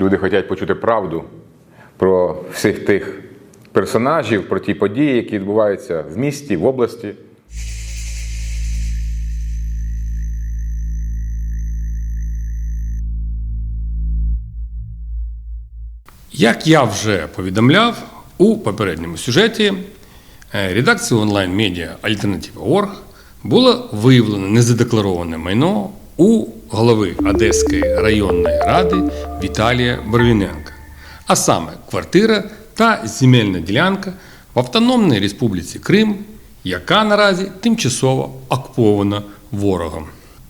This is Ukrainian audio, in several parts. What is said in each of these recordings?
Люди хочуть почути правду про всіх тих персонажів, про ті події, які відбуваються в місті, в області. Як я вже повідомляв у попередньому сюжеті, е, редакцією онлайн-медіа Альтернатива.орг було виявлено незадеклароване майно у голови Одеської районної ради Віталія Боровіненка, а саме квартира та земельна ділянка в Автономній Республіці Крим, яка наразі тимчасово окупована ворогом.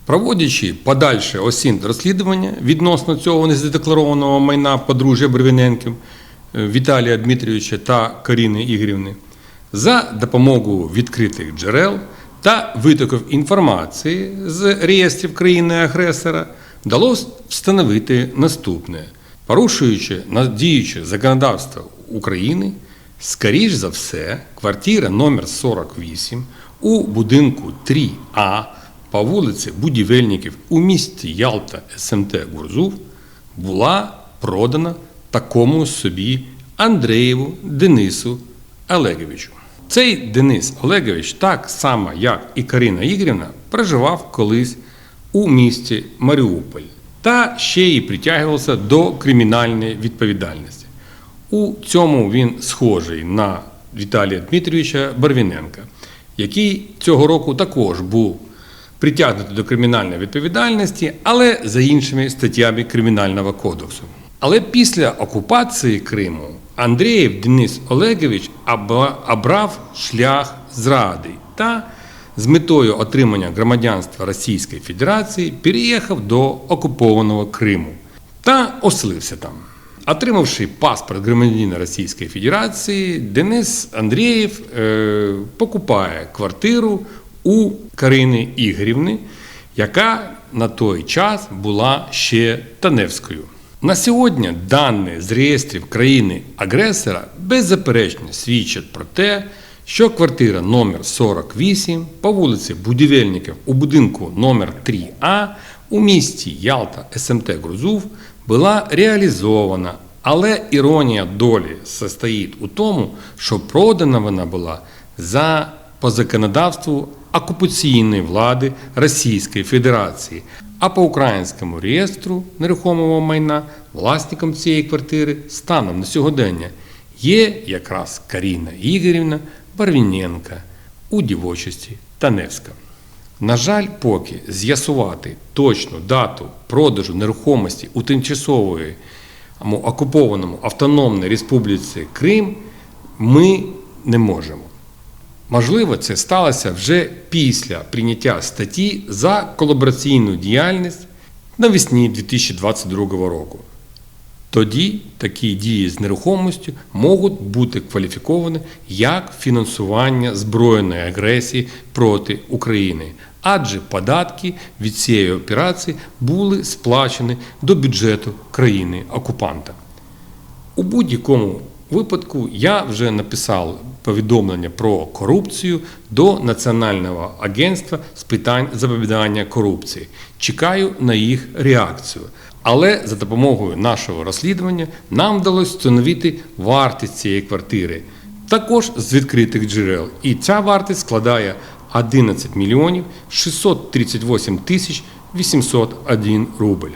Проводячи подальше осінь розслідування відносно цього незадекларованого майна подружжя Бровіненків е, Віталія Дмитрійовича та Каріни Ігорівни, за допомогою відкритих джерел та витоків інформації з реєстрів країни-агресора вдалося встановити наступне. Порушуючи діюче законодавство України, скоріш за все, квартира номер 48 у будинку 3А по вулиці Будівельників у місті Ялта СМТ Гурзув була продана такому собі Андреєву Денису Олеговичу. Цей Денис Олегович, так само як і Карина Ігорівна, проживав колись у місті Маріуполь та ще й притягувався до кримінальної відповідальності. У цьому він схожий на Віталія Дмитрійовича Барвіненка, який цього року також був притягнутий до кримінальної відповідальності, але за іншими статтями Кримінального кодексу. Але після окупації Криму Андрієв Денис Олегович обрав шлях зради та з метою отримання громадянства Російської Федерації переїхав до окупованого Криму та оселився там. Отримавши паспорт громадянина Російської Федерації, Денис Андрієв е, покупає квартиру у Карини Ігорівни, яка на той час була ще Таневською. На сьогодні дані з реєстрів країни-агресора беззаперечно свідчать про те, що квартира номер 48 по вулиці Будівельників у будинку номер 3А у місті Ялта СМТ Грузув була реалізована, але іронія долі состоїть у тому, що продана вона була за по законодавству окупаційної влади Російської Федерації, а по українському реєстру нерухомого майна власником цієї квартири станом на сьогодення є якраз Каріна Ігорівна Барвіненка у дівочості Таневська. На жаль, поки з'ясувати точну дату продажу нерухомості у тимчасової окупованому Автономній Республіці Крим ми не можемо. Можливо, це сталося вже після прийняття статті за колабораційну діяльність навесні 2022 року. Тоді такі дії з нерухомістю можуть бути кваліфіковані як фінансування збройної агресії проти України, адже податки від цієї операції були сплачені до бюджету країни-окупанта. У будь-якому випадку я вже написав повідомлення про корупцію до Національного агентства з питань запобігання корупції. Чекаю на їх реакцію. Але за допомогою нашого розслідування нам вдалося встановити вартість цієї квартири, також з відкритих джерел. І ця вартість складає 11 мільйонів 638 тисяч 801 рубль.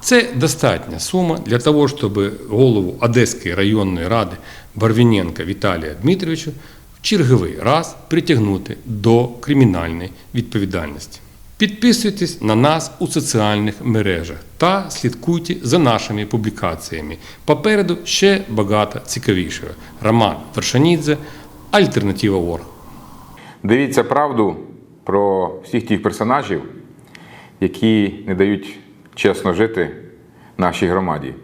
Це достатня сума для того, щоб голову Одеської районної ради Барвіненка Віталія Дмитровича в черговий раз притягнути до кримінальної відповідальності. Підписуйтесь на нас у соціальних мережах та слідкуйте за нашими публікаціями. Попереду ще багато цікавішого. Роман Вершанідзе, Альтернатива Орг. Дивіться правду про всіх тих персонажів, які не дають чесно жити нашій громаді.